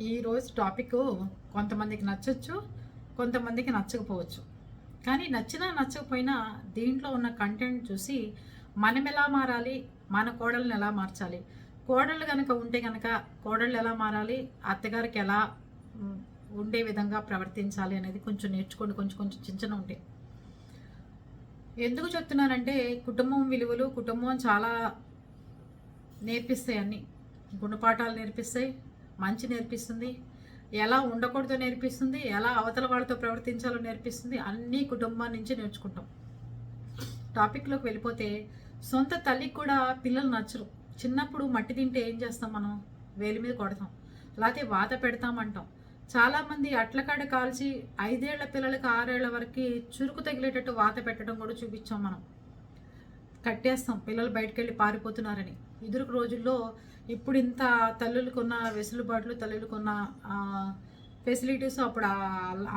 ఈరోజు టాపిక్ కొంతమందికి నచ్చచ్చు కొంతమందికి నచ్చకపోవచ్చు. కానీ నచ్చినా నచ్చకపోయినా దీంట్లో ఉన్న కంటెంట్ చూసి మనం ఎలా మారాలి మన కోడల్ని ఎలా మార్చాలి? కోడళ్ళు కనుక ఉంటే కనుక కోడళ్ళు ఎలా మారాలి అత్తగారికి ఎలా ఉండే విధంగా ప్రవర్తించాలి అనేది కొంచెం నేర్చుకోండి కొంచెం కొంచెం చిన్న చిన్న ఉంటాయి ఎందుకు చెప్తున్నానంటే కుటుంబం విలువలు కుటుంబం చాలా నేర్పిస్తాయి అన్నీ. గుణపాఠాలు నేర్పిస్తాయి మంచి నేర్పిస్తుంది. ఎలా ఉండకూడదో నేర్పిస్తుంది. ఎలా అవతల వాళ్ళతో ప్రవర్తించాలో నేర్పిస్తుంది. అన్నీ కుటుంబం నుంచి నేర్చుకుంటాం. టాపిక్లోకి వెళ్ళిపోతే సొంత తల్లికి కూడా పిల్లలు నచ్చరు. చిన్నప్పుడు మట్టి తింటే ఏం చేస్తాం మనం? వేలి మీద కొడతాం. లేకపోతే వాత పెడతామంటాం చాలామంది అట్లకాడ కాల్చి ఐదేళ్ళ పిల్లలకి ఆరేళ్ళ వరకు చురుకు తగిలేటట్టు వాత పెట్టడం కూడా చూపించాం మనం. కట్టేస్తాం. పిల్లలు బయటకు వెళ్ళి పారిపోతున్నారని. ఎదురుకు రోజుల్లో ఇప్పుడు ఇంత తల్లులకున్న వెసులుబాట్లు తల్లులకున్న ఫెసిలిటీస్ అప్పుడు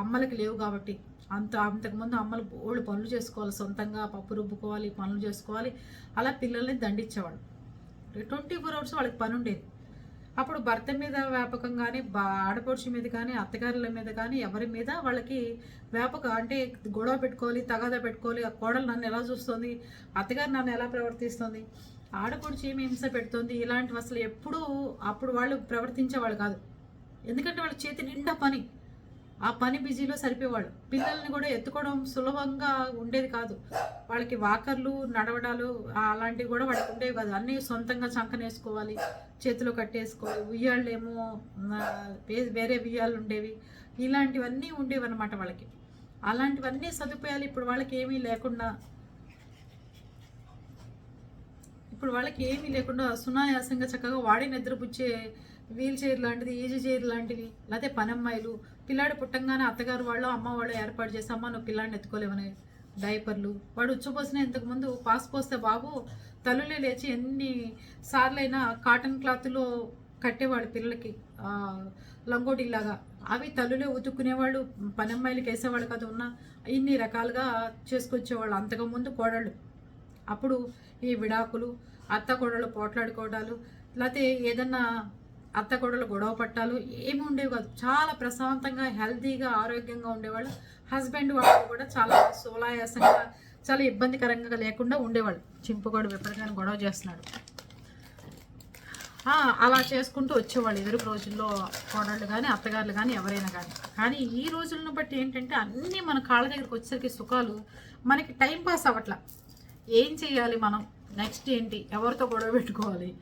అమ్మలకి లేవు కాబట్టి అంత అంతకుముందు అమ్మలు బోళ్ళు పనులు చేసుకోవాలి సొంతంగా పప్పు రుబ్బుకోవాలి పనులు చేసుకోవాలి. అలా పిల్లల్ని దండించేవాళ్ళు. ట్వంటీ ఫోర్ అవర్స్ వాళ్ళకి పని ఉండేది. అప్పుడు భర్త మీద వ్యాపకం కానీ బా ఆడపడుచు మీద కానీ అత్తగారుల మీద కానీ ఎవరి మీద వాళ్ళకి వ్యాపకం అంటే గొడవ పెట్టుకోవాలి తగాదా పెట్టుకోవాలి. ఆ కోడలు నన్ను ఎలా చూస్తుంది? అత్తగారు నన్ను ఎలా ప్రవర్తిస్తుంది? ఆడపడుచు ఏమి హింస పెడుతుంది? ఇలాంటివి అసలు ఎప్పుడూ అప్పుడు వాళ్ళు ప్రవర్తించేవాళ్ళు కాదు. ఎందుకంటే వాళ్ళ చేతి నిండా పని. ఆ పని బిజీలో సరిపోయేవాళ్ళు. పిల్లల్ని కూడా ఎత్తుకోవడం సులభంగా ఉండేది కాదు. వాళ్ళకి వాకర్లు నడవడాలు అలాంటివి కూడా వాళ్ళకి ఉండేవి కాదు. అన్నీ సొంతంగా చంకనేసుకోవాలి చేతిలో కట్టేసుకోవాలి. ఉయ్యాళ్ళు ఏమో వేరే ఉయ్యాలు ఉండేవి. ఇలాంటివన్నీ ఉండేవి అనమాట వాళ్ళకి. అలాంటివన్నీ సదుపాయాలు ఇప్పుడు వాళ్ళకి ఏమీ లేకుండా ఇప్పుడు వాళ్ళకి ఏమీ లేకుండా సునాయాసంగా చక్కగా వాడి నిద్రపుచ్చే వీల్ చైర్ లాంటిది ఈజీ చైర్ లాంటివి లేకపోతే పనమ్మాయిలు పిల్లాడు పుట్టంగానే అత్తగారు వాళ్ళు అమ్మ వాళ్ళు ఏర్పాటు చేసి అమ్మ నువ్వు పిల్లాడిని ఎత్తుకోలేవని డైపర్లు. వాడు ఉచ్చపోసిన ఇంతకుముందు పాస్ పోస్తే బాబు తల్లులే లేచి ఎన్ని సార్లైనా కాటన్ క్లాత్లో కట్టేవాళ్ళు పిల్లలకి లంగోటిలాగా అవి తల్లులే ఉతుక్కునేవాళ్ళు పనమ్మాయిలకి వేసేవాళ్ళు కదా ఉన్న ఇన్ని రకాలుగా చేసుకొచ్చేవాళ్ళు. అంతకుముందు కోడళ్ళు. అప్పుడు ఈ విడాకులు అత్త కోడలు పోట్లాడుకోవడాలు లేకపోతే ఏదన్నా అత్త కోడలు గొడవ పట్టాలు ఏమి ఉండేవి కాదు. చాలా ప్రశాంతంగా హెల్తీగా ఆరోగ్యంగా ఉండేవాళ్ళు. హస్బెండ్ వాళ్ళు కూడా చాలా సోలాయాసంగా చాలా ఇబ్బందికరంగా లేకుండా ఉండేవాళ్ళు. చింపుగోడు విపరీతంగా గొడవ చేస్తున్నాడు. అలా చేసుకుంటూ వచ్చేవాళ్ళు ఎదురు రోజుల్లో కోడళ్ళు కానీ అత్తగారులు కానీ ఎవరైనా కానీ కానీ ఈ రోజులను బట్టి ఏంటంటే అన్నీ మన కాళ్ళ దగ్గరికి వచ్చేసరికి సుఖాలు మనకి టైం పాస్ అవ్వట్లా. ఏం చేయాలి మనం? నెక్స్ట్ ఏంటి? ఎవరితో గొడవ పెట్టుకోవాలి?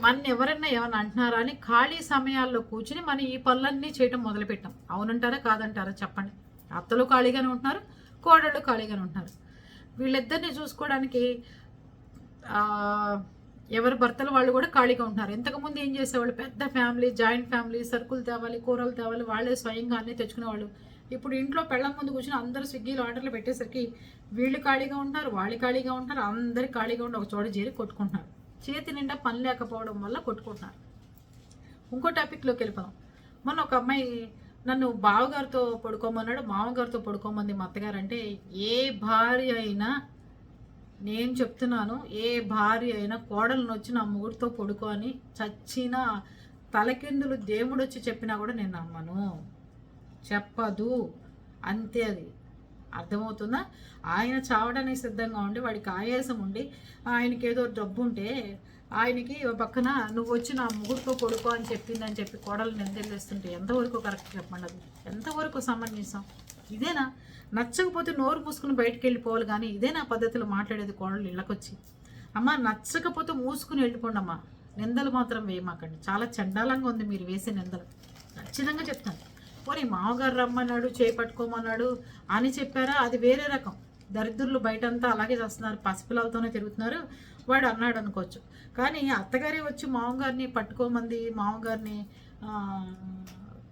మన ఎవరైనా ఏమైనా అంటున్నారా అని ఖాళీ సమయాల్లో కూర్చుని మనం ఈ పనులన్నీ చేయటం మొదలుపెట్టాం. అవునంటారా? కాదంటారా? చెప్పండి. అత్తలు ఖాళీగానే ఉంటున్నారు కోడళ్ళు ఖాళీగానే ఉంటున్నారు. వీళ్ళిద్దరిని చూసుకోవడానికి ఎవరి భర్తలు వాళ్ళు కూడా ఖాళీగా ఉంటున్నారు. ఇంతకుముందు ఏం చేసేవాళ్ళు? పెద్ద ఫ్యామిలీ జాయింట్ ఫ్యామిలీ సరుకులు తేవాలి కూరలు తేవాలి వాళ్ళే స్వయంగా అన్నీ తెచ్చుకునేవాళ్ళు. ఇప్పుడు ఇంట్లో పెళ్ళం ముందు కూర్చొని అందరూ స్విగ్గీలో ఆర్డర్లు పెట్టేసరికి వీళ్ళు ఖాళీగా ఉంటారు వాళ్ళు ఖాళీగా ఉంటారు అందరు ఖాళీగా ఉండి ఒక చోట చేరి కొట్టుకుంటున్నారు. చేతి నిండా పని లేకపోవడం వల్ల కొట్టుకుంటున్నారు. ఇంకో టాపిక్లోకి వెళ్ళిపోదాం. మొన్న ఒక అమ్మాయి నన్ను బావగారితో పడుకోమన్నాడు మామగారితో పడుకోమంది మా అత్తగారు అంటే ఏ భార్య అయినా నేను చెప్తున్నాను ఏ భార్య అయినా కోడలను వచ్చి నా మూడితో పడుకో అని చచ్చిన తలకిందులు దేవుడు వచ్చి చెప్పినా కూడా నేను నమ్మను. చెప్పదు. అంతే అది. అర్థమవుతుందా? ఆయన చావడానికి సిద్ధంగా ఉండి వాడికి ఆయాసం ఉండి ఆయనకి ఏదో డబ్బు ఉంటే ఆయనకి పక్కన నువ్వు వచ్చి నా ముగ్గురుతో కొడుకో అని చెప్పిందని చెప్పి కోడలు నిందలేస్తుంటే ఎంతవరకు కరెక్ట్ చెప్పండి అది? ఎంతవరకు సమంజసం? ఇదేనా? నచ్చకపోతే నోరు మూసుకుని బయటకు వెళ్ళిపోవాలి కానీ ఇదే నా పద్ధతిలో మాట్లాడేది కోడలు ఇళ్ళకొచ్చి? అమ్మ నచ్చకపోతే మూసుకుని వెళ్ళిపోండి అమ్మా. నిందలు మాత్రం వేయమాకండి. చాలా చండాలంగా ఉంది మీరు వేసే నిందలు. ఖచ్చితంగా చెప్తాను. పోనీ మామగారు రమ్మన్నాడు చేపట్టుకోమన్నాడు పట్టుకోమన్నాడు అని చెప్పారా? అది వేరే రకం. దరిద్రులు బయటంతా అలాగే చేస్తున్నారు పసిపిల్లలతోనే తిరుగుతున్నారు వాడు అన్నాడు అనుకోవచ్చు. కానీ అత్తగారే వచ్చి మామగారిని పట్టుకోమంది మామగారిని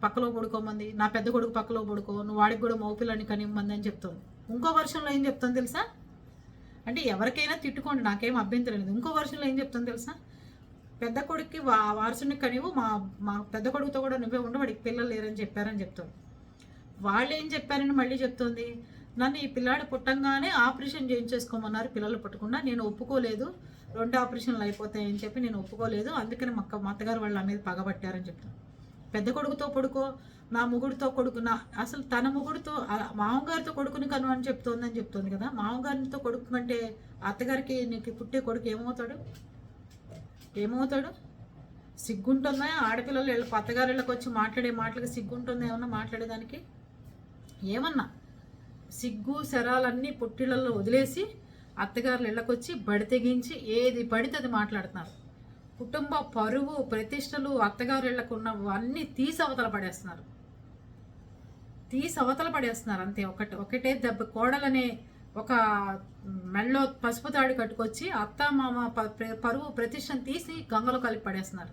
పక్కలో పడుకోమంది నా పెద్ద కొడుకు పక్కలో పడుకో నువ్వు వాడికి కూడా మోపిల్లని కనివ్వమంది అని చెప్తుంది. ఇంకో వర్షంలో ఏం చెప్తాను తెలుసా? అంటే ఎవరికైనా తిట్టుకోండి నాకేం అభ్యంతరం లేదు. ఇంకో వర్షంలో ఏం చెప్తాను తెలుసా? పెద్ద కొడుక్కి వా వారసుని కనివు మా మా పెద్ద కొడుకుతో కూడా నువ్వే ఉండు వాడికి పిల్లలు లేరని చెప్పారని చెప్తుంది వాళ్ళు ఏం చెప్పారని మళ్ళీ చెప్తుంది? నన్ను ఈ పిల్లాడు పుట్టంగానే ఆపరేషన్ చేయించేసుకోమన్నారు పిల్లలు పుట్టకుండా. నేను ఒప్పుకోలేదు. రెండు ఆపరేషన్లు అయిపోతాయని చెప్పి నేను ఒప్పుకోలేదు. అందుకని మక్క అక్క- మా అత్తగారు వాళ్ళు మీద పగబట్టారని చెప్తాను పెద్ద కొడుకుతో కొడుకో నా ముగుడితో కొడుకు నా అసలు తన ముగుడితో మామగారితో కొడుకుని కను అని చెప్తోందని చెప్తోంది కదా. మామగారితో కొడుకు అంటే అత్తగారికి నీకు పుట్టే కొడుకు ఏమవుతాడు? ఏమవుతాడు? సిగ్గుంటుందా? ఆడపిల్లలు వీళ్ళ అత్తగారిళ్ళకి వచ్చి మాట్లాడే మాటలకు సిగ్గుంటుందా? ఏమన్నా మాట్లాడేదానికి? ఏమన్నా? సిగ్గు శరాలన్నీ పుట్టిళ్ళల్లో వదిలేసి అత్తగారులు ఇళ్ళకొచ్చి బడి తెగించి ఏది పడితే అది మాట్లాడుతున్నారు. కుటుంబ పరువు ప్రతిష్టలు అత్తగారు ఇళ్ళకు అన్నీ తీసి అవతల పడేస్తున్నారు. తీసి అవతల పడేస్తున్నారు అంతే. ఒకటి ఒకటే దెబ్బ కోడలనే ఒక మెళ్ళలో పసుపు తాడు కట్టుకొచ్చి అత్త మామ ప- పరువు ప్రతిష్టను తీసి గంగలో కలిపి పడేస్తున్నారు.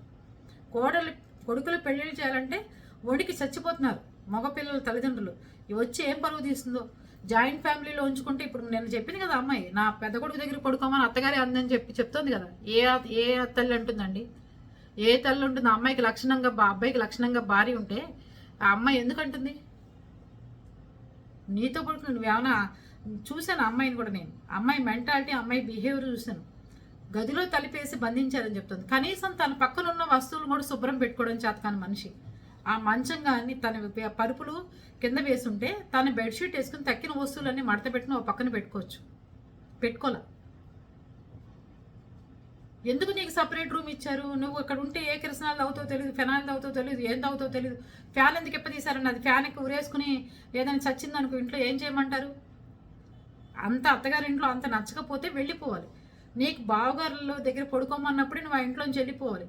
కోడలు కొడుకులు పెళ్ళిళ్ళు చేయాలంటే వణికి చచ్చిపోతున్నారు మగపిల్లల తల్లిదండ్రులు. ఇవి వచ్చి ఏం పరువు తీస్తుందో? జాయింట్ ఫ్యామిలీలో ఉంచుకుంటే ఇప్పుడు నేను చెప్పింది కదా అమ్మాయి నా పెద్ద కొడుకు దగ్గర కొడుకోమని అత్తగారి అందని చెప్పి చెప్తోంది కదా. ఏ ఏ తల్లి అంటుందండి? ఏ తల్లి ఉంటుంది? ఆ అమ్మాయికి లక్షణంగా బా అబ్బాయికి లక్షణంగా భార్య ఉంటే ఆ అమ్మాయి ఎందుకంటుంది నీతో పడుకుని నువ్వేమన్నా చూశాను అమ్మాయిని కూడా నేను. అమ్మాయి మెంటాలిటీ అమ్మాయి బిహేవియర్ చూశాను. గదిలో తలిపేసి బంధించారని చెప్తుంది. కనీసం తన పక్కన ఉన్న వస్తువులు కూడా శుభ్రం పెట్టుకోవడం చేత కాని మనిషి. ఆ మంచం కానీ తన పరుపులు కింద వేసుంటే తన బెడ్షీట్ వేసుకుని తక్కిన వస్తువులన్నీ మడత పెట్టిన ఓ పక్కన పెట్టుకోవచ్చు. పెట్టుకోలే. ఎందుకు నీకు సపరేట్ రూమ్ ఇచ్చారు? నువ్వు అక్కడ ఉంటే ఏ కిరసనాలు తాగుతావు తెలియదు ఫెనాయిల్ తాగుతావు తెలియదు ఏం తాగుతావు తెలియదు ఫ్యాన్ ఎందుకు ఎప్పదీశారని అది ఫ్యాన్ ఎక్కువ ఉరేసుకుని ఏదైనా చచ్చిందనుకో ఇంట్లో ఏం చేయమంటారు? అంత అత్తగారింట్లో అంత నచ్చకపోతే వెళ్ళిపోవాలి. నీకు బావగారుల దగ్గర పడుకోమన్నప్పుడే నువ్వు ఆ ఇంట్లోంచి వెళ్ళిపోవాలి.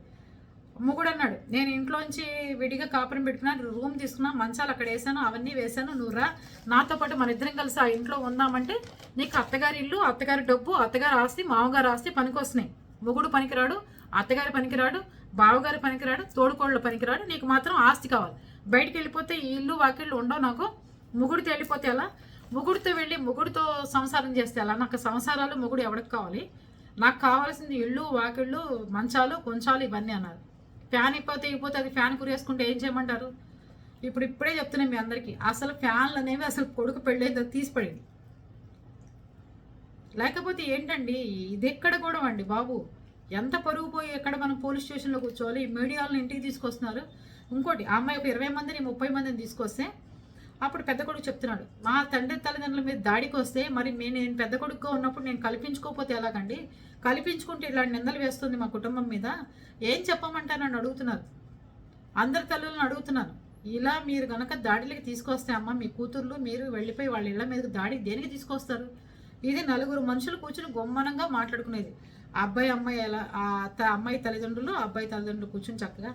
కూడా అన్నాడు నేను ఇంట్లోంచి విడిగా కాపురం పెట్టుకున్నా రూమ్ తీసుకున్నా మంచాలు అక్కడ వేసాను అవన్నీ వేసాను నువ్వు రా. నాతో పాటు మన ఇద్దరం కలిసి ఆ ఇంట్లో ఉందామంటే నీకు అత్తగారి ఇల్లు అత్తగారి డబ్బు అత్తగారి ఆస్తి మామగారు ఆస్తి పనికొస్తున్నాయి. మొగుడు పనికిరాడు అత్తగారి పనికిరాడు బావగారి పనికిరాడు తోడుకోళ్ళు పనికిరాడు నీకు మాత్రం ఆస్తి కావాలి. బయటికి వెళ్ళిపోతే ఈ ఇల్లు వాకిళ్ళు ఉండవు నాకు. ముగుడు వెళ్ళిపోతే ఎలా? ముగుడితో వెళ్ళి ముగుడితో సంసారం చేస్తే అలా నాకు సంసారాలు ముగుడు ఎవరికి కావాలి? నాకు కావాల్సింది ఇళ్ళు వాకిళ్ళు మంచాలు కొంచాలు ఇవన్నీ అన్నారు. ఫ్యాన్ ఇప్పితే ఇప్పితే అది ఫ్యాన్ కురేసుకుంటే ఏం చేయమంటారు? ఇప్పుడు ఇప్పుడే చెప్తున్నాను మీ అందరికీ అసలు ఫ్యాన్లు అనేవి అసలు కొడుకు పెళ్ళేదో తీసిపడింది. లేకపోతే ఏంటండి ఇది ఎక్కడ కూడా అండి బాబు? ఎంత పరుగు పోయి ఎక్కడ మనం పోలీస్ స్టేషన్లో కూర్చోవాలి? ఈ మీడియాలను ఇంటికి తీసుకొస్తున్నారు. ఇంకోటి ఆ అమ్మాయి ఒక ఇరవై మందిని ముప్పై మందిని తీసుకొస్తే అప్పుడు పెద్ద కొడుకు చెప్తున్నాడు మా తండ్రి తల్లిదండ్రుల మీద దాడికి వస్తే మరి మే నేను పెద్ద కొడుకుగా ఉన్నప్పుడు నేను కల్పించుకోకపోతే ఎలాగండి? కల్పించుకుంటే ఇలాంటి నిందలు వేస్తుంది మా కుటుంబం మీద. ఏం చెప్పమంటానని అడుగుతున్నారు. అందరి తల్లులను అడుగుతున్నాను ఇలా మీరు కనుక దాడిలోకి తీసుకొస్తే అమ్మ మీ కూతుర్లు మీరు వెళ్ళిపోయి వాళ్ళ ఇళ్ళ మీద దాడి దేనికి తీసుకొస్తారు? ఇది నలుగురు మనుషులు కూర్చుని గొమ్మనంగా మాట్లాడుకునేది. ఆ అబ్బాయి అమ్మాయి ఎలా ఆ అమ్మాయి తల్లిదండ్రులు అబ్బాయి తల్లిదండ్రులు కూర్చుని చక్కగా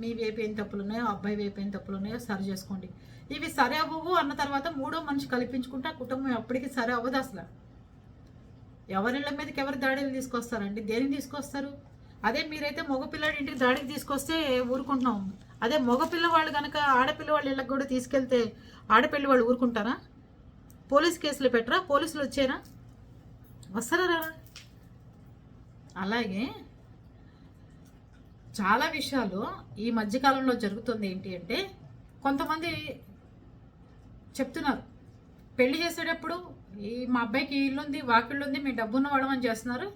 మీ వైపు ఏం తప్పులు ఉన్నాయో అబ్బాయి వైపు ఏం తప్పులు ఉన్నాయో సరి చేసుకోండి. ఇవి సరే అవ్వవు అన్న తర్వాత మూడో మనిషి కల్పించుకుంటే కుటుంబం ఎప్పటికీ సరే అవ్వదు అసలు. ఎవరిళ్ళ మీదకి ఎవరు దాడులు తీసుకొస్తారండి? దేనికి తీసుకొస్తారు? అదే మీరైతే మగపిల్లాడి ఇంటికి దాడికి తీసుకొస్తే ఊరుకుంటున్నాం. అదే మగపిల్లవాళ్ళు కనుక ఆడపిల్లవాళ్ళ ఇళ్ళకి కూడా తీసుకెళ్తే ఆడపిల్ల వాళ్ళు ఊరుకుంటారా? పోలీస్ కేసులు పెట్టరా? పోలీసులు వచ్చారా? వస్తారా అలాగే చాలా విషయాలు ఈ మధ్యకాలంలో జరుగుతుంది ఏంటి అంటే కొంతమంది చెప్తున్నారు. పెళ్ళి చేసేటప్పుడు ఈ మా అబ్బాయికి ఇల్లుంది వాకిళ్ళు ఉంది మీ డబ్బున్న వాడమని చేస్తున్నారు.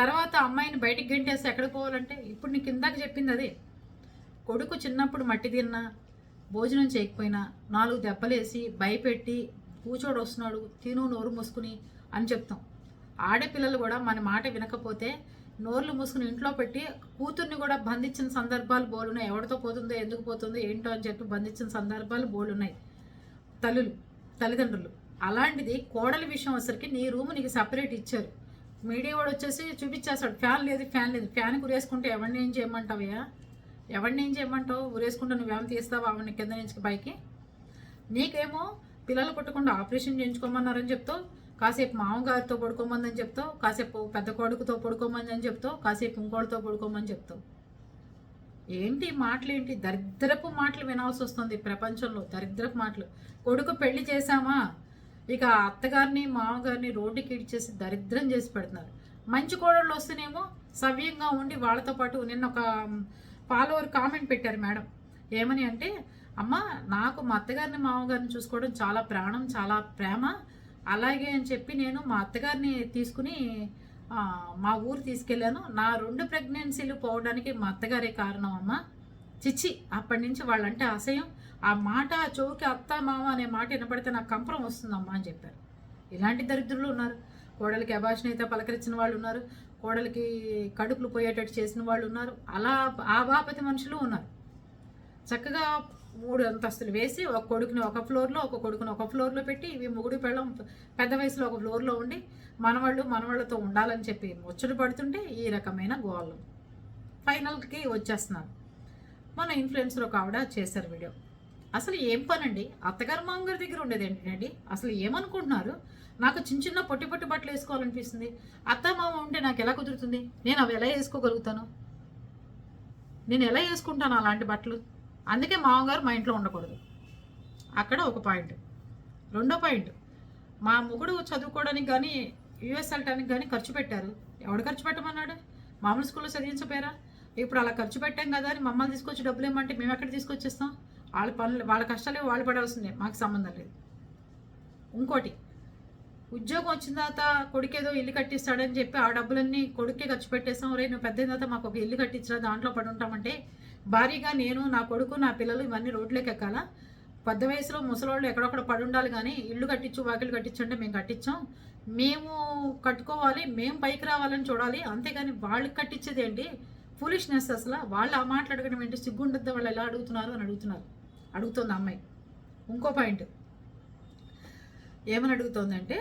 తర్వాత అమ్మాయిని బయటికి గెంటేస్తే ఎక్కడికి పోవాలంటే ఇప్పుడు నీకు ఇందాక చెప్పింది అదే. కొడుకు చిన్నప్పుడు మట్టి తిన్నా భోజనం చేయకపోయినా నాలుగు దెబ్బలేసి భయపెట్టి కూచోడు వస్తున్నాడు తిను నోరు మూసుకుని అని చెప్తాం. ఆడపిల్లలు కూడా మన మాట వినకపోతే నోర్లు మూసుకుని ఇంట్లో పెట్టి కూతుర్ని కూడా బంధించిన సందర్భాలు బోలున్నాయి. ఎవరితో పోతుందో ఎందుకు పోతుందో ఏంటో అని చెప్పి బంధించిన సందర్భాలు బోలున్నాయి. తల్లులు తల్లిదండ్రులు. అలాంటిది కోడల విషయం వచ్చరికి నీ రూమ్ నీకు సపరేట్ ఇచ్చారు. మీడియా వాడు వచ్చేసి చూపించేస్తాడు. ఫ్యాన్ లేదు ఫ్యాన్ లేదు. ఫ్యాన్ ఉరేసుకుంటే ఎవరిని ఏం చేయమంటావయ్యా? ఎవరిని ఏం చేయమంటావు? ఉరేసుకుంటే నువ్వేమైనా తీస్తావు ఆవిడని కింద నుంచి పైకి? నీకేమో పిల్లలు పుట్టకుండా ఆపరేషన్ చేయించుకోమన్నారని చెప్తావు కాసేపు మామగారితో పడుకోమందని చెప్తావు కాసేపు పెద్ద కొడుకుతో పడుకోమని చెప్తావు కాసేపు ఇంకోటితో పడుకోమని చెప్తావు. ఏంటి మాటలు ఏంటి? దరిద్రపు మాటలు వినాల్సి వస్తుంది ప్రపంచంలో దరిద్రపు మాటలు. కొడుకు పెళ్ళి చేశామా? ఇక అత్తగారిని మామగారిని రోడ్డుకి ఇడ్చేసి దరిద్రం చేసి పెడుతున్నారు. మంచి కోడళ్ళు వస్తేనేమో సవ్యంగా ఉండి వాళ్ళతో పాటు నిన్న ఒక ఫాలోవర్ కామెంట్ పెట్టారు మేడం. ఏమని అంటే అమ్మ నాకు మా అత్తగారిని మామగారిని చూసుకోవడం చాలా ప్రాణం చాలా ప్రేమ. అలాగే అని చెప్పి నేను మా అత్తగారిని తీసుకుని మా ఊరు తీసుకెళ్ళాను. నా రెండు ప్రెగ్నెన్సీలు పోవడానికి మా అత్తగారే కారణం అమ్మ. చిచ్చి అప్పటి నుంచి వాళ్ళంటే అసహ్యం ఆ మాట ఆ చెవుకి అత్త మామ అనే మాట వినపడితే నాకు కంపరం వస్తుందమ్మా అని చెప్పారు. ఇలాంటి దరిద్రులు ఉన్నారు. కోడలికి అభాషణ అయితే పలకరించిన వాళ్ళు ఉన్నారు. కోడలికి కడుపులు పోయేటట్టు చేసిన వాళ్ళు ఉన్నారు. అలా ఆ బాపతి మనుషులు ఉన్నారు. చక్కగా మూడు అంతస్తులు వేసి ఒక కొడుకుని ఒక ఫ్లోర్లో ఒక కొడుకుని ఒక ఫ్లోర్లో పెట్టి ఇవి ముగుడు పెళ్ళం పెద్ద వయసులో ఒక ఫ్లోర్లో ఉండి మనవాళ్ళు మనవాళ్ళతో ఉండాలని చెప్పి ముచ్చట పడుతుంటే ఈ రకమైన గోళం. ఫైనల్కి వచ్చేస్తున్నాను మన ఇన్ఫ్లుయెన్సర్ ఒక ఆవిడ చేశారు వీడియో. అసలు ఏం పనండి? అత్తగారు మామగారి దగ్గర ఉండేది ఏంటండి? అసలు ఏమనుకుంటున్నారు? నాకు చిన్న చిన్న పొట్టి పొట్టి బట్టలు వేసుకోవాలనిపిస్తుంది. అత్త మామ ఉంటే నాకు ఎలా కుదురుతుంది? నేను అవి ఎలా వేసుకోగలుగుతాను? నేను ఎలా వేసుకుంటాను అలాంటి బట్టలు? అందుకే మామగారు మా ఇంట్లో ఉండకూడదు. అక్కడ ఒక పాయింట్. రెండో పాయింట్ మా మొగుడు చదువుకోవడానికి కానీ యుఎస్ వెళ్ళటానికి కానీ ఖర్చు పెట్టారు. ఎవడు ఖర్చు పెట్టమన్నాడు? మామూలు స్కూల్లో చదివించపోయారా ఇప్పుడు అలా ఖర్చు పెట్టాం కదా అని మమ్మల్ని తీసుకొచ్చి డబ్బులు ఏమంటే మేము ఎక్కడ తీసుకొచ్చేస్తాం? వాళ్ళ పనులు వాళ్ళ కష్టాలు వాళ్ళు పడాల్సిందే. మాకు సంబంధం లేదు. ఇంకోటి ఉద్యోగం వచ్చిన తర్వాత కొడుకేదో ఇల్లు కట్టిస్తాడని చెప్పి ఆ డబ్బులన్నీ కొడుకే ఖర్చు పెట్టేస్తాం రే నువ్వు పెద్ద తర్వాత మాకు ఒక ఇల్లు కట్టించరా? దాంట్లో పడి ఉంటామంటే భారీగా నేను నా కొడుకు నా పిల్లలు ఇవన్నీ రోడ్లోకి ఎక్కాలా? పెద్ద వయసులో ముసలోళ్ళు ఎక్కడొక్కడ పడి ఉండాలి కానీ ఇల్లు కట్టించు వాకిలు కట్టించంటే మేము కట్టించాం. మేము కట్టుకోవాలి మేము పైకి రావాలని చూడాలి. అంతేగాని వాళ్ళకి కట్టించేది ఏంటి? ఫులిష్నెస్ అసలు. వాళ్ళు ఆ మాటలు అడగడం ఏంటి? సిగ్గుండద్దు? వాళ్ళు ఎలా అడుగుతున్నారు అని అడుగుతున్నారు. అడుగుతుంది అమ్మాయి. ఇంకో పాయింట్. ఏమని అడుగుతోందంటే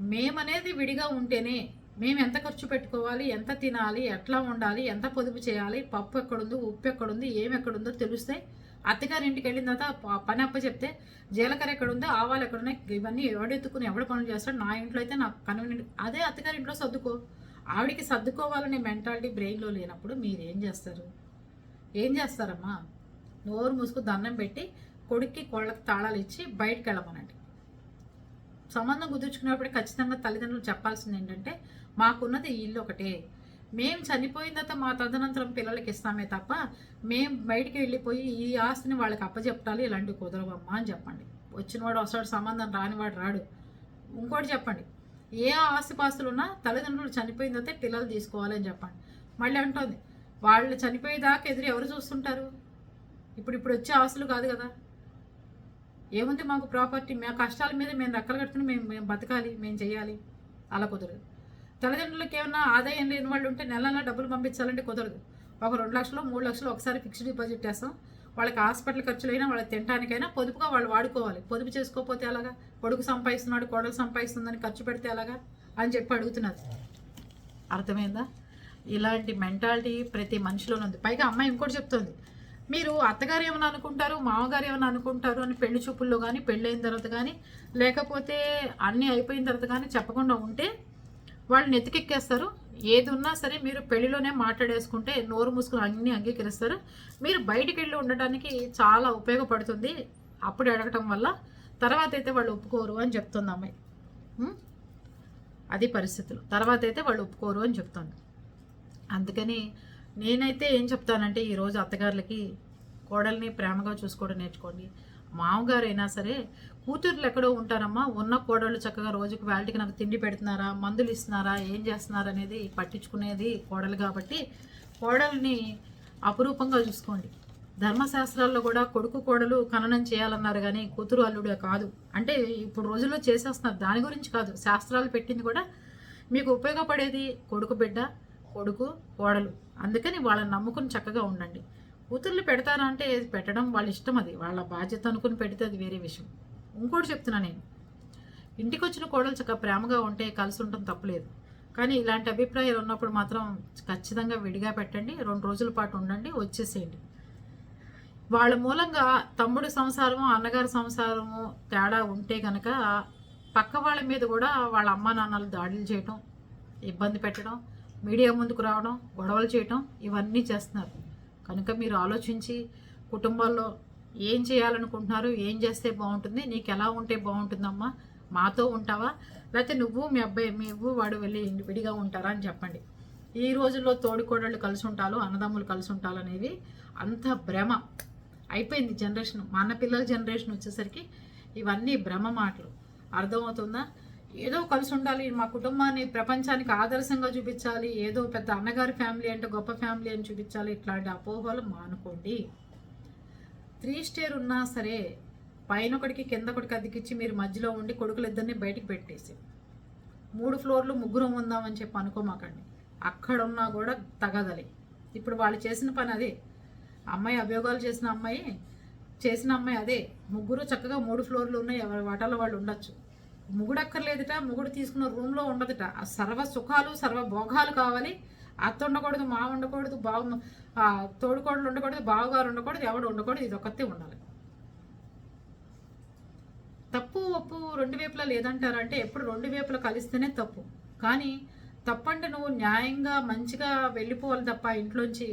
మేమనేది విడిగా ఉంటేనే మేము ఎంత ఖర్చు పెట్టుకోవాలి ఎంత తినాలి ఎట్లా ఉండాలి ఎంత పొదుపు చేయాలి పప్పు ఎక్కడుంది ఉప్పు ఎక్కడుంది ఏమి ఎక్కడుందో తెలిస్తే అత్తగారి ఇంటికి వెళ్ళిన తర్వాత పని అప్ప చెప్తే జీలకర్ర ఎక్కడుందో ఆవాలు ఎక్కడున్నాయి ఇవన్నీ ఎవడెత్తుకుని ఎవడు పనులు చేస్తాడు నా ఇంట్లో అయితే నాకు కన్వీనియంట్ అదే అత్తగారి ఇంట్లో సర్దుకో. ఆవిడికి సర్దుకోవాలనే మెంటాలిటీ బ్రెయిన్లో లేనప్పుడు మీరు ఏం చేస్తారు? ఏం చేస్తారమ్మా? నోరు మూసుకు దండం పెట్టి కొడుక్కి కోళ్ళకి తాళాలు ఇచ్చి బయటకు వెళ్ళమనండి. సంబంధం కుదుర్చుకున్నప్పుడు ఖచ్చితంగా తల్లిదండ్రులు చెప్పాల్సింది ఏంటంటే మాకున్నది ఇల్లు ఒకటే. మేము చనిపోయిన తర్వాత మా తదనంతరం పిల్లలకి ఇస్తామే తప్ప మేము బయటికి వెళ్ళిపోయి ఈ ఆస్తిని వాళ్ళకి అప్పచెప్పాలి ఇలాంటివి కుదరవమ్మా అని చెప్పండి. వచ్చినవాడు వస్తాడు సంబంధం రానివాడు రాడు. ఇంకోటి చెప్పండి ఏ ఆస్తిపాస్తులు ఉన్నా తల్లిదండ్రులు చనిపోయిన తర్వాత పిల్లలు తీసుకోవాలని చెప్పండి. మళ్ళీ అంటుంది వాళ్ళు చనిపోయేదాకా ఎదురు ఎవరు చూస్తుంటారు? ఇప్పుడు ఇప్పుడు వచ్చే ఆస్తులు కాదు కదా. ఏముంది మాకు ప్రాపర్టీ మా కష్టాల మీద మేము రెక్కలు కట్టుకుని మేము మేము బతకాలి మేము చేయాలి. అలా కుదరదు. తల్లిదండ్రులకు ఏమైనా ఆదాయం లేని వాళ్ళు ఉంటే నెల నెల డబ్బులు పంపించాలంటే కుదరదు. ఒక రెండు లక్షలు మూడు లక్షలు ఒకసారి ఫిక్స్డ్ డిపాజిట్ చేస్తాం. వాళ్ళకి హాస్పిటల్ ఖర్చులైనా వాళ్ళకి తినడానికైనా పొదుపుగా వాళ్ళు వాడుకోవాలి. పొదుపు చేసుకోకపోతే ఎలాగా? కొడుకు సంపాదిస్తున్నాడు కోడలు సంపాదిస్తుందని ఖర్చు పెడితే ఎలాగా? అని చెప్పి అడుగుతున్నారు. అర్థమైందా? ఇలాంటి మెంటాలిటీ ప్రతి మనిషిలోనే ఉంది. పైగా అమ్మాయి ఇంకోటి చెప్తుంది. మీరు అత్తగారు ఏమైనా అనుకుంటారు మామగారు ఏమైనా అనుకుంటారు అని పెళ్ళి చూపుల్లో కానీ పెళ్ళైన తర్వాత కానీ లేకపోతే అన్నీ అయిపోయిన తర్వాత కానీ చెప్పకుండా ఉంటే వాళ్ళు నెత్తికెక్కేస్తారు. ఏది ఉన్నా సరే మీరు పెళ్ళిలోనే మాట్లాడేసుకుంటే నోరు మూసుకుని అన్నీ అంగీకరిస్తారు. మీరు బయటికి వెళ్ళి ఉండటానికి చాలా ఉపయోగపడుతుంది. అప్పుడు అడగటం వల్ల తర్వాత అయితే వాళ్ళు ఒప్పుకోరు అని చెప్తుంది అమ్మాయి. అది పరిస్థితులు. తర్వాత అయితే వాళ్ళు ఒప్పుకోరు అని చెప్తుంది. అందుకని నేనైతే ఏం చెప్తానంటే ఈరోజు అత్తగారులకి కోడల్ని ప్రేమగా చూసుకోవడం నేర్చుకోండి. మామగారు అయినా సరే కూతుర్లు ఎక్కడో ఉంటారమ్మా. ఉన్న కోడళ్ళు చక్కగా రోజుకి వాళ్ళకి నాకు తిండి పెడుతున్నారా మందులు ఇస్తున్నారా ఏం చేస్తున్నారా అనేది పట్టించుకునేది కోడలు కాబట్టి కోడల్ని అపురూపంగా చూసుకోండి. ధర్మశాస్త్రాల్లో కూడా కొడుకు కోడలు ఖననం చేయాలన్నారు కానీ కూతురు అల్లుడే కాదు. అంటే ఇప్పుడు రోజుల్లో చేసేస్తున్నారు. దాని గురించి కాదు. శాస్త్రాలు పెట్టింది కూడా మీకు ఉపయోగపడేది కొడుకు బిడ్డ కొడుకు కోడలు. అందుకని వాళ్ళని నమ్ముకుని చక్కగా ఉండండి. కూతుర్లు పెడతారా అంటే పెట్టడం వాళ్ళ ఇష్టం అది. వాళ్ళ బాధ్యత అనుకుని పెడితే అది వేరే విషయం. ఇంకోటి చెప్తున్నా నేను. ఇంటికి వచ్చిన కోడలు చక్కగా ప్రేమగా ఉంటే కలిసి ఉండటం తప్పలేదు. కానీ ఇలాంటి అభిప్రాయాలు ఉన్నప్పుడు మాత్రం ఖచ్చితంగా విడిగా పెట్టండి రెండు రోజుల పాటు ఉండండి వచ్చేసేయండి. వాళ్ళ మూలంగా తమ్ముడు సంసారము అన్నగారి సంసారము తేడా ఉంటే కనుక పక్క వాళ్ళ మీద కూడా వాళ్ళ అమ్మా నాన్నలు దాడులు చేయటం ఇబ్బంది పెట్టడం మీడియా ముందుకు రావడం గొడవలు చేయటం ఇవన్నీ చేస్తున్నారు. కనుక మీరు ఆలోచించి కుటుంబాల్లో ఏం చేయాలనుకుంటున్నారు? ఏం చేస్తే బాగుంటుంది? నీకు ఎలా ఉంటే బాగుంటుందమ్మా? మాతో ఉంటావా? లేకపోతే నువ్వు మీ అబ్బాయి నువ్వు వాడు వెళ్ళి విడిగా ఉంటారా అని చెప్పండి. ఈ రోజుల్లో తోడికోడళ్ళు కలిసి ఉంటారు అన్నదమ్ములు కలిసి ఉంటారు అనేవి అంత భ్రమ. అయిపోయింది జనరేషన్. మన పిల్లల జనరేషన్ వచ్చేసరికి ఇవన్నీ భ్రమ మాటలు. అర్థమవుతుందా? ఏదో కలిసి ఉండాలి మా కుటుంబాన్ని ప్రపంచానికి ఆదర్శంగా చూపించాలి. ఏదో పెద్ద అన్నగారి ఫ్యామిలీ అంటే గొప్ప ఫ్యామిలీ అని చూపించాలి. ఇట్లాంటి అపోహలు మానుకోండి. త్రీ స్టేర్ ఉన్నా సరే పైన ఒకటికి కింద ఒకటికి అద్దెకిచ్చి మీరు మధ్యలో ఉండి కొడుకులు ఇద్దరిని బయటికి పెట్టేసి మూడు ఫ్లోర్లు ముగ్గురం ఉందామని చెప్పి అనుకోమాకండి. అక్కడ ఉన్నా కూడా తగదలి. ఇప్పుడు వాళ్ళు చేసిన పని అదే. అమ్మాయి అభియోగాలు చేసిన అమ్మాయి చేసిన అమ్మాయి అదే. ముగ్గురు చక్కగా మూడు ఫ్లోర్లు ఉన్నాయి ఎవరి వాటాలో వాళ్ళు ఉండొచ్చు. ముగుడు అక్కర్లేదుట ముగుడు తీసుకున్న రూమ్లో ఉండదుట. ఆ సర్వ సుఖాలు సర్వ భోగాలు కావాలి. అత్త ఉండకూడదు మా ఉండకూడదు బావ తోడుకోడలు ఉండకూడదు బావగారు ఉండకూడదు ఎవడు ఉండకూడదు ఇది ఒకతే ఉండాలి. తప్పు ఒప్పు రెండు వైపులా లేదంటారంటే ఎప్పుడు రెండు వైపులా కలిస్తేనే తప్పు. కానీ తప్పంటే నువ్వు న్యాయంగా మంచిగా వెళ్ళిపోవాలి తప్ప ఇంట్లోంచి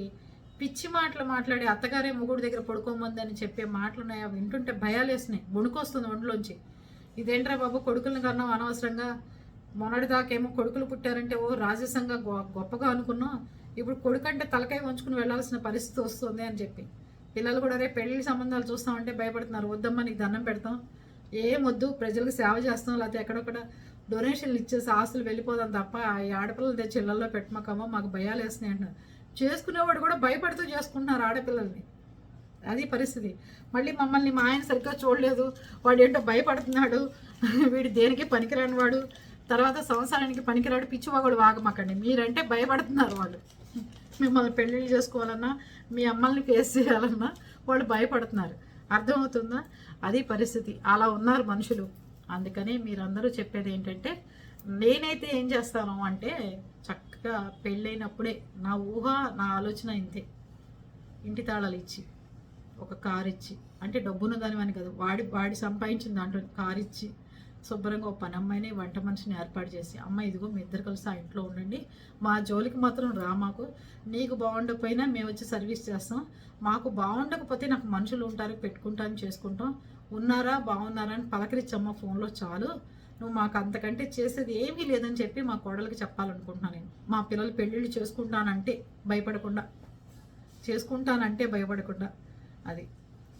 పిచ్చి మాటలు మాట్లాడి అత్తగారే మొగుడు దగ్గర పడుకోమందని చెప్పే మాటలు ఉన్నాయి అవి వింటుంటే భయాలు వేస్తున్నాయి వణుకొస్తుంది ఒంట్లోంచి. ఇదేంట్రా బాబు? కొడుకులను కన్నా అనవసరంగా. మొన్నటిదాకేమో కొడుకులు పుట్టారంటే ఓ రాజసంగా గొ- గొప్పగా అనుకున్నాం. ఇప్పుడు కొడుకంటే తలకాయ వంచుకుని వెళ్ళాల్సిన పరిస్థితి వస్తుంది అని చెప్పి. పిల్లలు కూడా రేపు పెళ్ళి సంబంధాలు చూస్తామంటే భయపడుతున్నారు. వద్దమ్మా నీకు దండం పెడతాం. ఏం వద్దు ప్రజలకు సేవ చేస్తాం. లేకపోతే ఎక్కడొక్కడ డొనేషన్లు ఇచ్చేసి ఆస్తులు వెళ్ళిపోదాం తప్ప ఈ ఆడపిల్లలు తెచ్చి ఇళ్ళలో పెట్టమాకమ్మా మాకు భయాలు వేస్తున్నాయి అంటున్నారు. చేసుకునేవాడు కూడా భయపడుతూ చేసుకుంటున్నారు ఆడపిల్లల్ని. అది పరిస్థితి. మళ్ళీ మమ్మల్ని మా ఆయన సరిగ్గా చూడలేదు. వాడు ఏంటో భయపడుతున్నాడు. వీడు దేనికి పనికిరాని వాడు? తర్వాత సంవత్సరానికి పనికిరాడు పిచ్చివాగుడు వాగమాకండి. మీరంటే భయపడుతున్నారు వాళ్ళు. మిమ్మల్ని పెళ్ళిళ్ళు చేసుకోవాలన్నా మీ అమ్మల్ని ఫేస్ చేయాలన్నా వాళ్ళు భయపడుతున్నారు. అర్థమవుతుందా? అది పరిస్థితి. అలా ఉన్నారు మనుషులు. అందుకని మీరందరూ చెప్పేది ఏంటంటే నేనైతే ఏం చేస్తాను అంటే చక్కగా పెళ్ళైనప్పుడే నా ఊహ నా ఆలోచన ఇంతే. ఇంటి తాళాలు ఇచ్చి ఒక కారు ఇచ్చి అంటే డబ్బున్న దానివని కదా వాడి వాడి సంపాదించిన దాంట్లో కారు ఇచ్చి శుభ్రంగా ఒక పని అమ్మాయిని వంట మనిషిని ఏర్పాటు చేసి అమ్మ ఇదిగో మీ ఇద్దరు కలిసి ఆ ఇంట్లో ఉండండి. మా జోలికి మాత్రం రా మాకు. నీకు బాగుండకపోయినా మేము వచ్చి సర్వీస్ చేస్తాం. మాకు బాగుండకపోతే నాకు మనుషులు ఉంటారు పెట్టుకుంటాం చేసుకుంటాం. ఉన్నారా బాగున్నారా అని పలకరించమ్మ ఫోన్లో చాలు. నువ్వు మాకు అంతకంటే చేసేది ఏమీ లేదని చెప్పి మా కోడలికి చెప్పాలనుకుంటున్నాను నేను. మా పిల్లలు పెళ్ళిళ్ళు చేసుకుంటానంటే భయపడకుండా. చేసుకుంటానంటే భయపడకుండా. అది.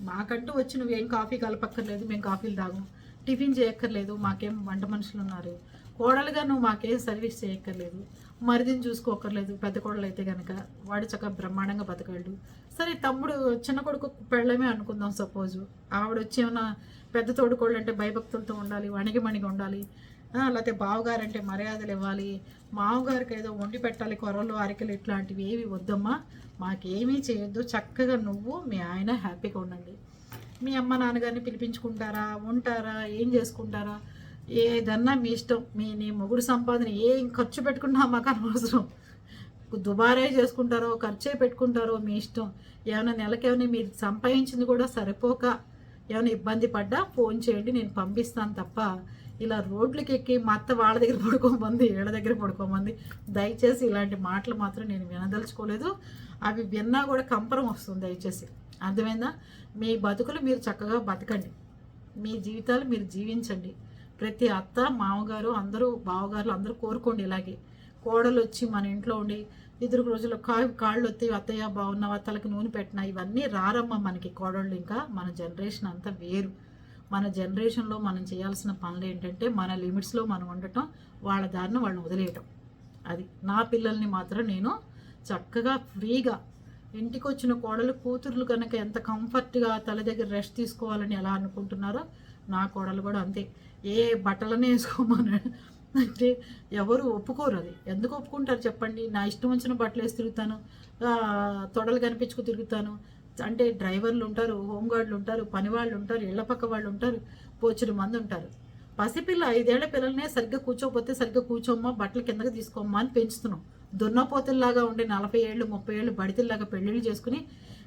మాకంటూ వచ్చి నువ్వేం కాఫీ కలపక్కర్లేదు మేము కాఫీలు తాగు. టిఫిన్ చేయక్కర్లేదు మాకేం వంట మనుషులు ఉన్నారు. కోడలుగా నువ్వు మాకేం సర్వీస్ చేయక్కర్లేదు. మరిదిని చూసుకోకర్లేదు పెద్ద కోడలు అయితే కనుక వాడు చక్కగా బ్రహ్మాండంగా బతకగలడు. సరే తమ్ముడు చిన్న కొడుకు పెళ్ళమే అనుకుందాం సపోజు. ఆవిడ వచ్చి ఏమన్నా పెద్ద తోడుకోళ్ళు అంటే భయభక్తులతో ఉండాలి వణిగి మణిగి ఉండాలి. లేకపోతే బావగారు అంటే మర్యాదలు ఇవ్వాలి. మామగారికి ఏదో వండి పెట్టాలి కొరలు అరికలు ఇట్లాంటివి ఏవి వద్దమ్మా. మాకేమీ చేయొద్దు. చక్కగా నువ్వు మీ ఆయన హ్యాపీగా ఉండండి. మీ అమ్మ నాన్నగారిని పిలిపించుకుంటారా? ఉంటారా? ఏం చేసుకుంటారా? ఏదన్నా మీ ఇష్టం. మీ నీ మొగుడు సంపాదన ఏం ఖర్చు పెట్టుకున్నా మాకు అనవసరం. దుబారే చేసుకుంటారో ఖర్చే పెట్టుకుంటారో మీ ఇష్టం. ఏమైనా నెలకేమైనా మీరు సంపాదించింది కూడా సరిపోక ఏమైనా ఇబ్బంది పడ్డా ఫోన్ చేయండి నేను పంపిస్తాను తప్ప. ఇలా రోడ్లకి ఎక్కి మా అత్త వాళ్ళ దగ్గర పడుకోమంది వీళ్ళ దగ్గర పడుకోమంది. దయచేసి ఇలాంటి మాటలు మాత్రం నేను వినదలుచుకోలేదు. అవి విన్నా కూడా కంపరం వస్తుంది దయచేసి. అర్థమైందా? మీ బతుకులు మీరు చక్కగా బతకండి. మీ జీవితాలు మీరు జీవించండి. ప్రతి అత్త మామగారు అందరూ బావగారులు అందరూ కోరుకోండి ఇలాగే. కోడలు వచ్చి మన ఇంట్లో ఉండి ఇద్దరు రోజులు కా కాళ్ళు వచ్చి అత్తయ్య బాగున్నావా తలకి నూనె పెట్టినా ఇవన్నీ రారమ్మ మనకి కోడళ్ళు. ఇంకా మన జనరేషన్ అంతా వేరు. మన జనరేషన్లో మనం చేయాల్సిన పనులు ఏంటంటే మన లిమిట్స్లో మనం ఉండటం వాళ్ళ దారిని వాళ్ళని వదిలేయటం. అది నా పిల్లల్ని మాత్రం నేను చక్కగా ఫ్రీగా ఇంటికి వచ్చిన కోడలు కూతుర్లు కనుక ఎంత కంఫర్ట్గా తల దగ్గర రెస్ట్ తీసుకోవాలని ఎలా అనుకుంటున్నారో నా కోడలు కూడా అంతే. ఏ బట్టలనే వేసుకోమని. అంటే ఎవరు ఒప్పుకోరు అది. ఎందుకు ఒప్పుకుంటారు చెప్పండి? నా ఇష్టం వచ్చిన బట్టలు వేసి తిరుగుతాను. తొడలు కనిపించుకు తిరుగుతాను. అంటే డ్రైవర్లు ఉంటారు హోంగార్డులు ఉంటారు పని వాళ్ళు ఉంటారు ఇళ్ళ పక్క వాళ్ళు ఉంటారు పోచిన మంది ఉంటారు. పసిపిల్ల ఐదేళ్ళ పిల్లలనే సరిగ్గా కూర్చోకపోతే సరిగ్గా కూర్చోమ్మా బట్టలు కిందకి తీసుకోమ్మా అని పెంచుతున్నాం. దున్నపోతుల్లాగా ఉండే నలభై ఏళ్ళు ముప్పై ఏళ్ళు బడితిల్లాగా పెళ్ళిళ్ళు చేసుకుని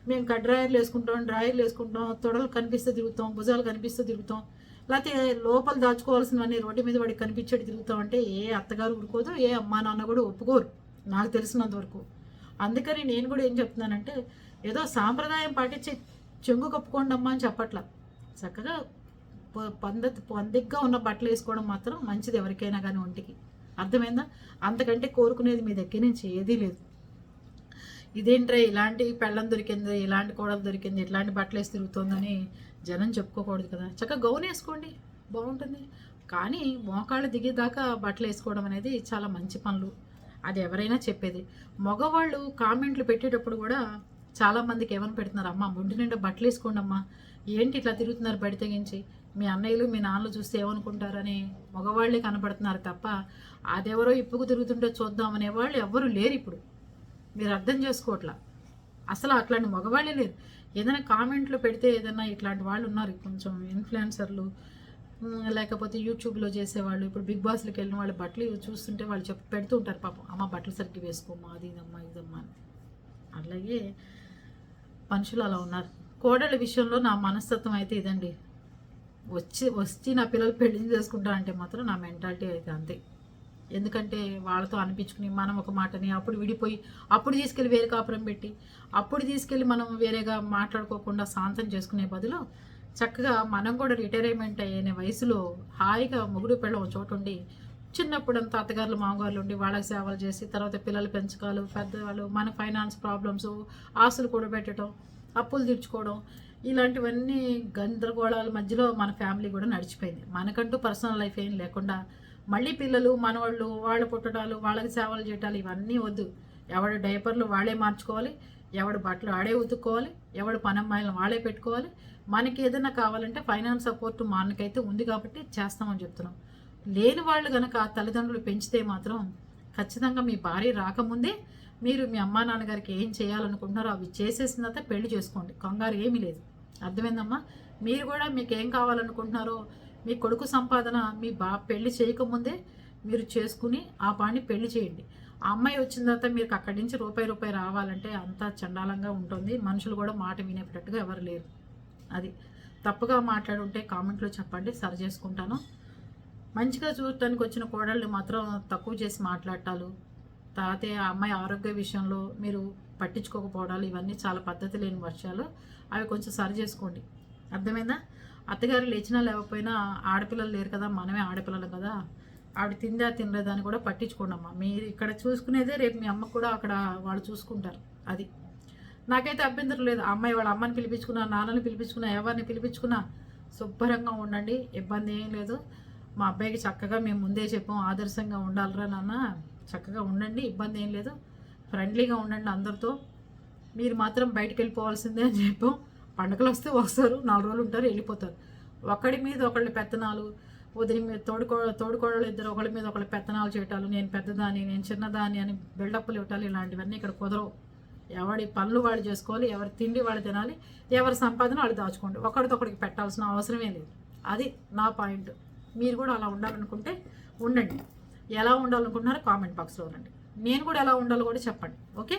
మేము కడ్రాయర్లు వేసుకుంటాం డ్రాయర్లు వేసుకుంటాం తొడలు కనిపిస్తే తిరుగుతాం భుజాలు కనిపిస్తే తిరుగుతాం. లేకపోతే లోపల దాచుకోవాల్సినవన్నీ రోడ్డు మీద వాడికి కనిపించేటి తిరుగుతాం అంటే ఏ అత్తగారు ఊరుకోదు ఏ అమ్మా నాన్న కూడా ఒప్పుకోరు నాకు తెలిసినంత వరకు. అందుకని నేను కూడా ఏం చెప్తున్నానంటే ఏదో సాంప్రదాయం పాటించి చెంగు కప్పుకోండి అమ్మా అని చెప్పట్లా. చక్కగా ప- పొందిగ్గా ఉన్న బట్టలు వేసుకోవడం మాత్రం మంచిది ఎవరికైనా కానీ ఒంటికి. అర్థమైందా? అంతకంటే కోరుకునేది మీ దగ్గర నుంచి ఏదీ లేదు. ఇదేంట్రా ఇలాంటి పెళ్ళం దొరికింది ఇలాంటి కోడలు దొరికింది ఇట్లాంటి బట్టలు వేసి తిరుగుతోందని జనం చెప్పుకోకూడదు కదా. చక్కగా గౌన్ వేసుకోండి బాగుంటుంది. కానీ మోకాళ్ళు దిగేదాకా బట్టలు వేసుకోవడం అనేది చాలా మంచి పనులు. అది ఎవరైనా చెప్పేది. మగవాళ్ళు కామెంట్లు పెట్టేటప్పుడు కూడా చాలా మందికి ఏమని పెడుతున్నారు? అమ్మ ముండి నిండా బట్టలు వేసుకోండి అమ్మా ఏంటి ఇట్లా తిరుగుతున్నారు బడి తెగించి? మీ అన్నయ్యలు మీ నాన్నలు చూస్తే ఏమనుకుంటారని మగవాళ్ళే కనపడుతున్నారు తప్ప అదెవరో ఇప్పుకు తిరుగుతుంటే చూద్దామనే వాళ్ళు ఎవ్వరూ లేరు ఇప్పుడు. మీరు అర్థం చేసుకోవట్లా? అసలు అట్లాంటి మగవాళ్ళే లేరు. ఏదైనా కామెంట్లు పెడితే ఏదైనా ఇట్లాంటి వాళ్ళు ఉన్నారు. కొంచెం ఇన్ఫ్లుయెన్సర్లు లేకపోతే యూట్యూబ్లో చేసేవాళ్ళు ఇప్పుడు బిగ్ బాస్లోకి వెళ్ళిన వాళ్ళు బట్టలు చూస్తుంటే వాళ్ళు చెప్పి పెడుతూ ఉంటారు పాపం అమ్మ బట్టలు సరిగ్గా వేసుకోమ్మా అది ఇదమ్మా ఇదమ్మా అని. అట్లాగే మనుషులు అలా ఉన్నారు. కోడళ్ళ విషయంలో నా మనస్తత్వం అయితే ఇదండి. వచ్చి వచ్చి నా పిల్లలు పెళ్ళి చేసుకుంటా అంటే మాత్రం నా మెంటాలిటీ అయితే అంతే. ఎందుకంటే వాళ్ళతో అనిపించుకుని మనం ఒక మాటని అప్పుడు విడిపోయి అప్పుడు తీసుకెళ్ళి వేరే కాపురం పెట్టి అప్పుడు తీసుకెళ్ళి మనం వేరేగా మాట్లాడుకోకుండా శాంతం చేసుకునే బదులు చక్కగా మనం కూడా రిటైర్మెంట్ అయ్యే వయసులో హాయిగా మొగుడు పెళ్ళం చోటు ఉండి చిన్నప్పుడు అంతా అత్తగారులు మామగారులు ఉండి వాళ్ళకి సేవలు చేసి తర్వాత పిల్లలు పెంచకాలు పెద్దవాళ్ళు మన ఫైనాన్స్ ప్రాబ్లమ్స్ ఆస్తులు కూడబెట్టడం అప్పులు తీర్చుకోవడం ఇలాంటివన్నీ గందరగోళాల మధ్యలో మన ఫ్యామిలీ కూడా నడిచిపోయింది. మనకంటూ పర్సనల్ లైఫ్ ఏం లేకుండా మళ్ళీ పిల్లలు మనవాళ్ళు వాళ్ళ పుట్టడాలు వాళ్ళకి సేవలు చేయటాలు ఇవన్నీ వద్దు. ఎవడు డైపర్లు వాళ్ళే మార్చుకోవాలి ఎవడు బట్టలు ఆడే ఉతుక్కోవాలి ఎవడు పనమ్మాయిలను వాళ్ళే పెట్టుకోవాలి. మనకి ఏదైనా కావాలంటే ఫైనాన్స్ సపోర్ట్ మనకైతే ఉంది కాబట్టి చేస్తామని చెప్తున్నాం. లేని వాళ్ళు కనుక తల్లిదండ్రులు పెంచితే మాత్రం ఖచ్చితంగా మీ భార్య రాకముందే మీరు మీ అమ్మా నాన్నగారికి ఏం చేయాలనుకుంటున్నారో అవి చేసేసిన తర్వాత పెళ్ళి చేసుకోండి. కంగారు ఏమీ లేదు. అర్థమైందమ్మా? మీరు కూడా మీకు ఏం కావాలనుకుంటున్నారో మీ కొడుకు సంపాదన మీ బా పెళ్ళి చేయకముందే మీరు చేసుకుని ఆ పాడిని పెళ్ళి చేయండి. ఆ అమ్మాయి వచ్చిన తర్వాత మీకు అక్కడి నుంచి రూపాయి రూపాయి రావాలంటే అంతా చండాలంగా ఉంటుంది. మనుషులు కూడా మాట వినేటట్టుగా ఎవరు లేరు. అది తప్పుగా మాట్లాడుంటే కామెంట్లో చెప్పండి సరి చేసుకుంటాను. మంచిగా చూడటానికి వచ్చిన కోడళ్ళు మాత్రం తక్కువ చేసి మాట్లాడటాలు. తర్వాత ఆ అమ్మాయి ఆరోగ్య విషయంలో మీరు పట్టించుకోకపోవడాలు ఇవన్నీ చాలా పద్ధతి లేని వర్షాలు. అవి కొంచెం సరి చేసుకోండి. అర్థమైందా? అత్తగారు లేచినా లేకపోయినా ఆడపిల్లలు లేరు కదా మనమే ఆడపిల్లలు కదా. ఆవిడ తిందా తినలేదా అని కూడా పట్టించుకోండి అమ్మ. మీరు ఇక్కడ చూసుకునేదే రేపు మీ అమ్మ కూడా అక్కడ వాళ్ళు చూసుకుంటారు. అది. నాకైతే అభ్యంతరం లేదు. అమ్మాయి వాళ్ళ అమ్మని పిలిపించుకున్నా నాన్నని పిలిపించుకున్నా ఎవరిని పిలిపించుకున్నా శుభ్రంగా ఉండండి. ఇబ్బంది ఏం లేదు. మా అబ్బాయికి చక్కగా మేము ముందే చెప్పాం. ఆదర్శంగా ఉండాలిరా నాన్న. చక్కగా ఉండండి. ఇబ్బంది ఏం లేదు. ఫ్రెండ్లీగా ఉండండి అందరితో. మీరు మాత్రం బయటకు వెళ్ళిపోవాల్సిందే అని చెప్పాం. పండగలు వస్తే వస్తారు నాలుగు రోజులు ఉంటారు వెళ్ళిపోతారు. ఒకడి మీద ఒకళ్ళ పెత్తనాలు వదిలి మీద తోడుకో తోడుకోడలు ఇద్దరు ఒకళ్ళ మీద ఒకళ్ళ పెత్తనాలు చేయటాలు నేను పెద్దదాని నేను చిన్నదాని అని బిల్డప్లు ఇవ్వటాలు ఇలాంటివన్నీ ఇక్కడ కుదరవు. ఎవడి పనులు వాళ్ళు చేసుకోవాలి ఎవరి తిండి వాళ్ళు తినాలి ఎవరి సంపాదన వాళ్ళు దాచుకోండి. ఒకరితో పెట్టాల్సిన అవసరమే లేదు. అది నా పాయింట్. మీరు కూడా అలా ఉండాలనుకుంటే ఉండండి. ఎలా ఉండాలనుకుంటున్నారో కామెంట్ బాక్స్లో ఉండండి. నేను కూడా ఎలా ఉండాలో కూడా చెప్పండి ఓకే?